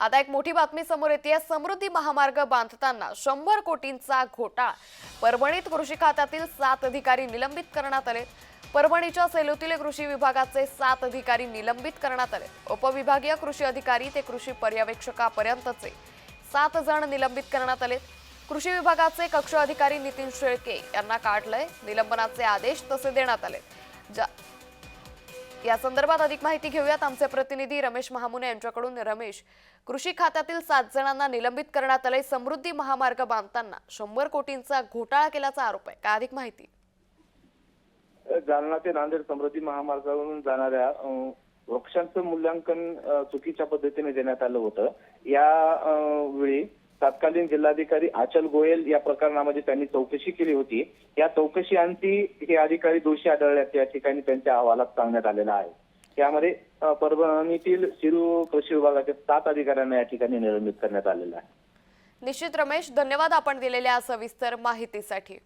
आता एक मोठी बातमी समोर येते. समृद्धी महामार्ग बांधताना शंभर कोटींचा घोटाळा. परभणीत कृषी खात्यातील सात अधिकारी निलंबित करण्यात आले परभणीच्या सेलूतील कृषी विभागाचे सात अधिकारी निलंबित करण्यात आले उपविभागीय कृषी अधिकारी ते कृषी पर्यवेक्षकापर्यंतचे सात जण निलंबित करण्यात आले कृषी विभागाचे कक्ष अधिकारी नितीन शेळके यांना काढलंय. निलंबनाचे आदेश तसे देण्यात आले ज्या या संदर्भात अधिक माहिती घेऊयात आमचे प्रतिनिधी रमेश महामुने यांच्याकडून. रमेश कृषी खात्यातील सात जणांना निलंबित करण्यात आले समृद्धी महामार्ग बांधताना शंभर कोटींचा घोटाळा केल्याचा आरोप आहे. काय अधिक माहिती? जालना ते नांदेड समृद्धी महामार्गावरून जाणाऱ्या अं, वृक्षांचं मूल्यांकन चुकीच्या पद्धतीने देण्यात आलं होतं. या वेळी तत्कालीन जिल्हाधिकारी आचल गोयल या प्रकरणामध्ये त्यांनी चौकशी केली होती. या चौकशी अंती हे अधिकारी दोषी आढळल्याचे या ठिकाणी त्यांच्या अहवालात सांगण्यात आलेला आहे. त्यामध्ये परभणीतील शिरू कृषी विभागाच्या सात अधिकाऱ्यांना या ठिकाणी निलंबित करण्यात आलेलं आहे. निश्चित रमेश धन्यवाद आपण दिलेल्या सविस्तर माहितीसाठी.